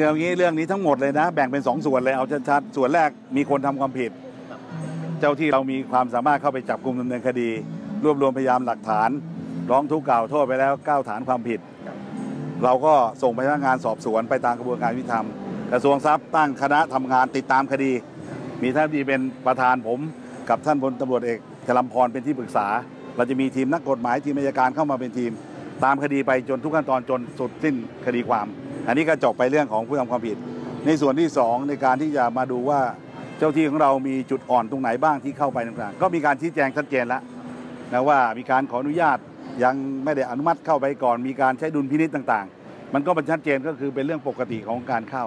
คือเอางี้เรื่องนี้ทั้งหมดเลยนะ แบ่งเป็นสองส่วนเลยเอาชัดๆส่วนแรกมีคนทำความผิด เจ้าที่เรามีความสามารถเข้าไปจับกลุ่มดำเนินคดี รวบรวมพยานหลักฐาน ร้องทุกข์กล่าวโทษไปแล้วเก้าฐานความผิด เราก็ส่งไปพนักงานสอบสวนไปตามกระบวนการยุติธรรมกระทรวงทรัพย์ตั้งคณะทำงานติดตามคดี มีท่านที่เป็นประธานผมกับท่านพลตำรวจเอกจรัมพรเป็นที่ปรึกษา เราจะมีทีมนักกฎหมายทีมอัยการเข้ามาเป็นทีม ตามคดีไปจนทุกขั้นตอนจนสุดสิ้นคดีความ อันนี้ก็จบไปเรื่องของผู้ทำความผิด ในส่วนที่สองในการที่จะมาดูว่าเจ้าที่ของเรามีจุดอ่อนตรงไหนบ้างที่เข้าไปต่างๆก็มีการชี้แจงชัดเจนแล้วนะว่ามีการขออนุญาตยังไม่ได้อนุมัติเข้าไปก่อน มีการใช้ดุลพินิษต่างๆ มันก็มันชัดเจนก็คือเป็นเรื่องปกติของการเข้า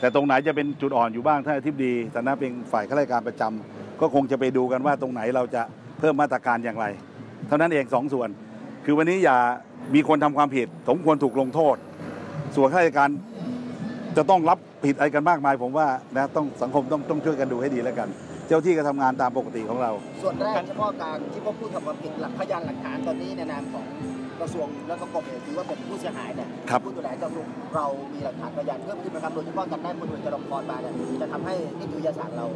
แต่ตรงไหนจะเป็นจุดอ่อนอยู่บ้างท่านอธิบดีฐานะเป็นฝ่ายข้าราชการประจำก็คงจะไปดูกันว่าตรงไหนเราจะเพิ่มมาตรการอย่างไร เท่านั้นเองสองส่วน คือวันนี้อย่ามีคนทำความผิดสมควรถูกลงโทษ ส่วนข้าราชการจะต้องรับผิดอะไรกันมากมาย ผมว่านะต้องสังคมต้องต้องช่วยกันดูให้ดีแล้วกัน เจ้าที่ก็ทำงานตามปกติของเรา ส่วนแรกเฉพาะการที่พบผู้ทำความผิดหลักพยานหลักฐานตอนนี้ในนามของกระทรวงและก็กรมเนี่ยถือว่าเป็นผู้เสียหายเนี่ยครับผู้ดูแลเจ้าทุกข์เรามีหลักฐานพยานเพิ่มขึ้นนะครับโดยเฉพาะการได้คนอื่นจรมพรมาเนี่ยจะทำให้นิติวิทยาศาสตร์เรา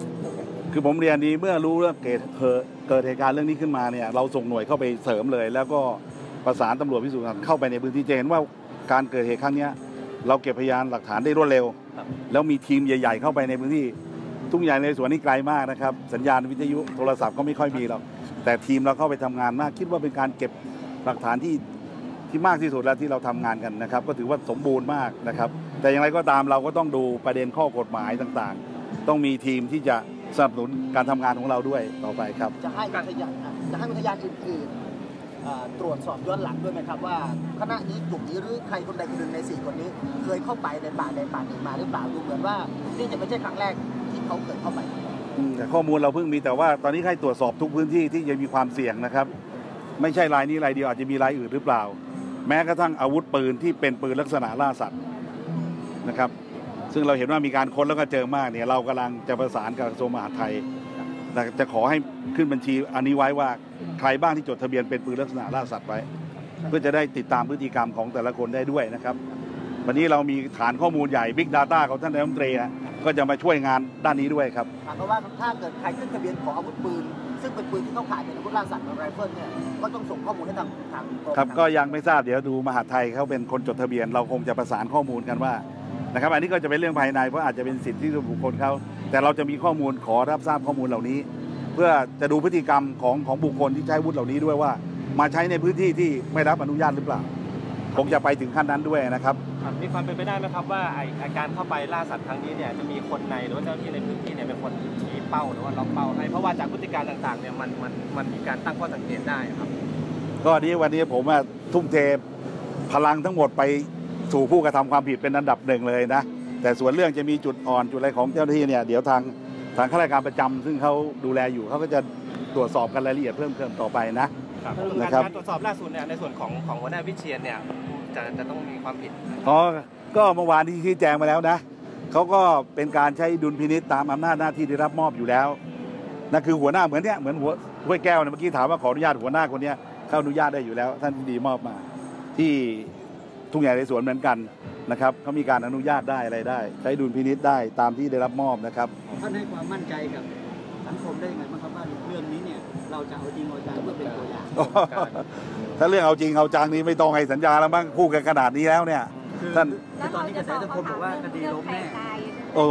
คือผมเรียนนี้เมื่อรู้เรื่องเกิดเกิดเกิดเหตุการณ์เรื่องนี้ขึ้นมาเนี่ยเราส่งหน่วยเข้าไปเสริมเลย แล้วก็ประสานตำรวจพิสูจน์หลักฐานเข้าไปในพื้นที่จะเห็นว่าการเกิดเหตุครั้งเนี้ย เราเก็บพยานหลักฐานได้รวดเร็ว แล้วมีทีมใหญ่ ๆ เข้าไปในพื้นที่ทุ่งใหญ่ในสวนนี่ไกลมากนะครับ สัญญาณวิทยุโทรศัพท์ก็ไม่ค่อยมีหรอกแต่ทีมเราเข้าไปทำงานมาก คิดว่าเป็นการเก็บหลักฐานที่ที่มากที่สุดแล้วที่เราทำงานกันนะครับ ก็ถือว่าสมบูรณ์มากนะครับ แต่อย่างไรก็ตามเราก็ต้องดูประเด็นข้อกฎหมายต่างๆ ต้องมีทีมที่จะสนับสนุนการทำงานของเราด้วยต่อไปครับ จะให้วิทยานจะให้วิทยานอื่นๆเอ่อ ตรวจสอบย้อนหลังด้วยไหมครับว่าคณะนี้กลุ่มนี้หรือใครคนใดคนหนึ่งในสี่คนนี้ เคยเข้าไปในป่าใดป่าหนึ่งมาหรือเปล่าดูเหมือนว่านี่จะไม่ใช่ครั้งแรกที่เขาเคยเข้าไปแต่ข้อมูลเราเพิ่งมีแต่ว่าตอนนี้ให้ตรวจสอบทุกพื้นที่ที่ยังมีความเสี่ยงนะครับ ไม่ใช่รายนี้รายเดียวอาจจะมีรายอื่นหรือเปล่า แม้กระทั่งอาวุธปืนที่เป็นปืนลักษณะล่าสัตว์นะครับ ซึ่งเราเห็นว่ามีการค้นแล้วก็เจอมากเนี่ยเรากำลังจะประสานกับกระทรวงมหาดไทย แต่จะขอให้ขึ้นบัญชีอันนี้ไว้ว่าใครบ้างที่จดทะเบียนเป็นปืนลักษณะล่าสัตว์ไว้ เพื่อจะได้ติดตามพฤติกรรมของแต่ละคนได้ด้วยนะครับ วันนี้เรามีฐานข้อมูลใหญ่ Big Data ของท่านนายกรัฐมนตรีนะก็จะมาช่วยงานด้านนี้ด้วยครับถามเขาว่าถ้าเกิดใครขึ้นทะเบียนขออาวุธปืน ซึ่งเป็นปืนที่เขาขายเป็นอาวุธล่าสัตว์เป็นไรเฟิลเนี่ยก็ต้องส่งข้อมูลให้ทางทางกมครับก็ยังไม่ทราบเดี๋ยวดูมหาดไทยเขาเป็นคนจดทะเบียนเราคงจะประสานข้อมูลกันว่านะครับอันนี้ก็จะเป็นเรื่องภายในเพราะอาจจะเป็นสิทธิส่วนบุคคลเขา แต่เราจะมีข้อมูลขอรับทราบข้อมูลเหล่านี้ เพื่อจะดูพฤติกรรมของของบุคคลที่ใช้อาวุธเหล่านี้ด้วยว่า มาใช้ในพื้นที่ที่ไม่รับอนุญาตหรือเปล่าคงจะไปถึงขั้นนั้นด้วยนะครับครับมีความเป็นไปได้ไหมครับว่าไอ้ไอ้การเข้าไปล่าสัตว์ครั้งนี้เนี่ยจะมีคนในหรือว่าเจ้าหน้าที่ในพื้นที่เนี่ยเป็นคนชี้เป้าหรือว่าล็อกเป้าให้เพราะว่าจากพฤติการต่างๆเนี่ยมันมันมันมีการตั้งข้อสังเกตได้ครับ ก็นี้วันนี้ผมว่าทุ่มเทพลังทั้งหมดไปสู่ผู้กระทำความผิดเป็นอันดับหนึ่งเลยนะ แต่ส่วนเรื่องจะมีจุดอ่อนจุดอะไรของเจ้าหน้าที่เนี่ยเดี๋ยวทางทางข้าราชการประจำซึ่งเขาดูแลอยู่เขาก็จะตรวจสอบกันรายละเอียดเพิ่มเติมต่อไปนะครับนะการครับการตรวจสอบล่าสุดเนี่ยในส่วนของของหัวหน้าวิเชียนเนี่ยจะจะต้องมีความผิดอ๋อก็เมื่อวานที่ชี้แจงมาแล้วนะเขาก็เป็นการใช้ดุลพินิษตามอำนาจหน้าที่ได้รับมอบอยู่แล้วนั่นคือหัวหน้าเหมือนเนี้ยเหมือนหัวห้วยแก้วเนี่ยเมื่อกี้ถามว่าขออนุญาตหัวหน้าคนเนี้ยเขาอนุญาตได้อยู่แล้ว ท่านที่ดีมอบมา ที่ทุ่งใหญ่ในสวนเหมือนกัน นะครับเขามีการอนุญาตได้อะไรได้ ใช้ดุลพินิษได้ตามที่ได้รับมอบนะครับ ท่านให้ความมั่นใจกับสังคมได้ยังไงบ้างครับว่าเรื่องนี้เนี่ยเราจะเอาจริงเอาจังเพื่อเป็นตัวอย่างถ้าเรื่องเอาจริงเอาจังนี้ไม่ต้องให้สัญญาแล้วบ้างพูดกันขนาดนี้แล้วเนี่ยคือท่านคือตอนนี้กระแสสังคมบอกว่าคดีล้มแน่โอ้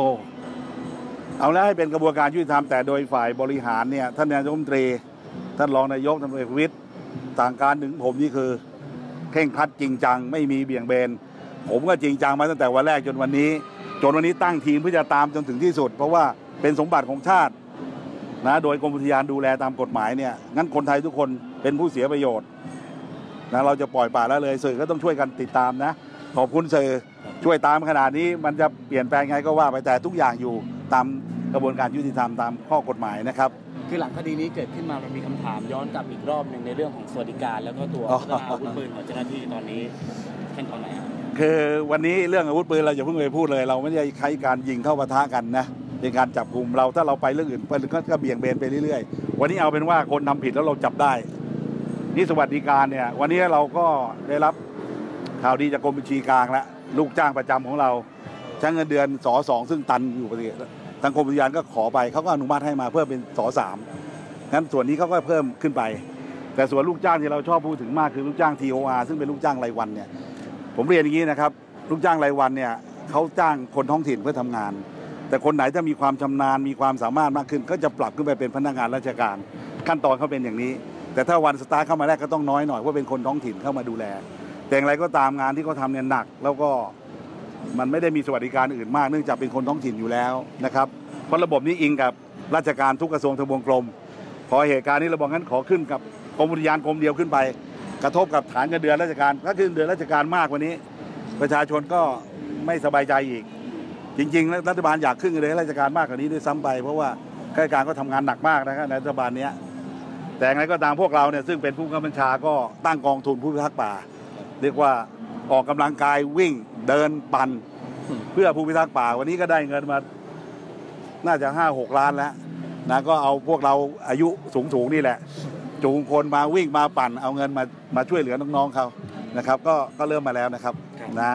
เอาแล้วให้เป็นกระบวนการยุติธรรมแต่โดยฝ่ายบริหารเนี่ยท่านนายกรัฐมนตรี ท่านรองนายกท่านพลเอกประวิตยต่างการถึงผมนี่คือเข่งครัดจริงจัง ไม่มีเบี่ยงเบน ผมก็จริงจังมาตั้งแต่วันแรกจนวันนี้ จนวันนี้ตั้งทีมเพื่อจะตามจนถึงที่สุด เพราะว่าเป็นสมบัติของชาตินะโดยกรมอุทยานดูแลตามกฎหมายเนี่ยงั้นคนไทยทุกคนเป็นผู้เสียประโยชน์นะเราจะปล่อยป่าละเลยสื่อก็ต้องช่วยกันติดตามนะ ขอบคุณสื่อช่วยตามขนาดนี้มันจะเปลี่ยนแปลงไงก็ว่าไปแต่ทุกอย่างอยู่ตามกระบวนการยุติธรรมตามข้อกฎหมายนะครับคือหลังคดีนี้เกิดขึ้นมามันมีคำถามย้อนกลับอีกรอบหนึ่งในเรื่องของสวัสดิการ แล้วก็ตัวอ๋อพัฒนาอาวุธปืนของเจ้าหน้าที่ตอนนี้ ขั้นตอนไหนคือวันนี้เรื่องอาวุธปืนเราอย่าเพิ่งไปพูดเลย เราไม่ได้ใช้การยิงเข้าปะทะกันนะเป็นการจับกลุ่มเราถ้าเราไปเรื่องอื่นไปก็ก็เบี่ยงเบนไปเรื่อยๆ วันนี้เอาเป็นว่าคนทำผิดแล้วเราจับได้ นี่สวัสดิการเนี่ย วันนี้เราก็ได้รับข่าวดีจากกรมบัญชีกลางแล้วลูกจ้างประจำของเราใช้เงินเดือนสอสองซึ่งตันอยู่ปกติทางกรมอุทยานก็ขอไปเขาก็อนุมัติให้มาเพิ่มเป็นสอสามงั้นส่วนนี้เขาก็เพิ่มขึ้นไป แต่ส่วนลูกจ้างที่เราชอบพูดถึงมากคือลูกจ้าง TOR ซึ่งเป็นลูกจ้างรายวันเนี่ย ผมเรียนอย่างนี้นะครับลูกจ้างรายวันเนี่ยเขาจ้างคนท้องถิ่นเพื่อทำงาน แต่คนไหนถ้ามีความชำนาญมีความสามารถมากขึ้น ก็จะปรับขึ้นไปเป็นพนักงานราชการ ขั้นตอนเขาเป็นอย่างนี้ แต่ถ้าวันสตาร์ทเข้ามาแรกก็ต้องน้อยหน่อยเพราะเป็นคนท้องถิ่นเข้ามาดูแล แต่อย่างไรก็ตามงานที่เขาทำเนี่ยหนัก แล้วก็มันไม่ได้มีสวัสดิการอื่นมากเนื่องจากเป็นคนท้องถิ่นอยู่แล้วนะครับเพราะระบบนี้อิงกับราชการทุกกระทรวงทบวงกรมพอเหตุการณ์นี้เราบอกงั้นขอขึ้นกับกรมอุทยานกรมเดียวขึ้นไป กระทบกับฐานเงินเดือนราชการถ้าขึ้นเดือนราชการมากกว่านี้ ประชาชนก็ไม่สบายใจอีก จริงๆแล้วรัฐบาลอยากขึ้นเงินเดือนราชการมากกว่านี้ด้วยซ้ำไป เพราะว่าข้าราชการก็ทำงานหนักมากนะครับในรัฐบาลเนี้ยแต่อย่างก็ตามพวกเราเนี่ยซึ่งเป็นผู้กำกับบัญชาก็ตั้งกองทุนผู้พิทักษ์ป่า เรียกว่าออกกำลังกายวิ่งเดินปั่นเพื่อผู้พิทักษ์ป่าวันนี้ก็ได้เงินมา น่าจะห้าหกล้านแล้วนะก็เอาพวกเราอายุสูงๆนี่แหละ จูงคนมาวิ่งมาปั่น เอาเงินมามาช่วยเหลือน้องๆเขานะครับ ก็ก็เริ่มมาแล้วนะครับนะ